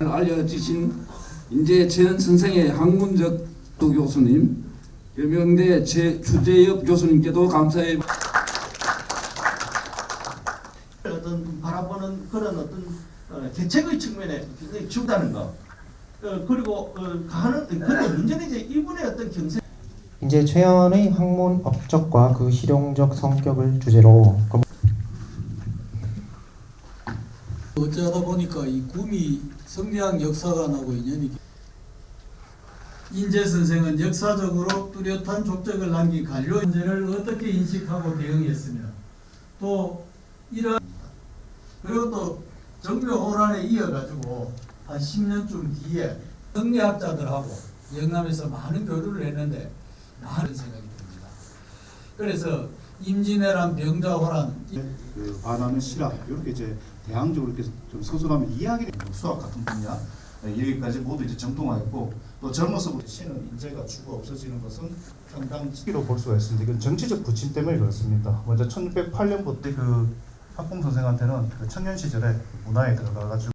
알려주신 인재 재현 선생의 학문적 도 교수님, 여명대 제 주재엽 교수님께도 감사의 어떤 바라보는 그런 어떤 어, 대책의 측면에 굉장히 중다는 거. 어, 그리고 어, 가는 근데 문제는 이제 이분의 어떤 경제 이제 최연의 학문 업적과 그 실용적 성격을 주제로 그 어쩌다 보니까 이 구미 성리학 역사관하고 인연이 깊- 인재 선생은 역사적으로 뚜렷한 족적을 남긴 관료 문제를 어떻게 인식하고 대응했으며 또 이런 그리고 또 정묘 호란에 이어가지고 한 10년쯤 뒤에 성리학자들하고 영남에서 많은 교류를 했는데 많은 생각이 듭니다. 그래서 임진왜란 병자호란 그 반하는 실학 이렇게 이제 대항적으로 이렇게 좀 서술하면 이야기를 수학 같은 분야 여기까지 모두 이제 정통화했고 또 젊어서부터 신은 인재가 주고 없어지는 것은 평당치기로 볼 수가 있습니다. 이건 정치적 부침 때문에 그렇습니다. 먼저 1608년부터 그 학봉 선생한테는 그 청년 시절에 문화에 들어가가지고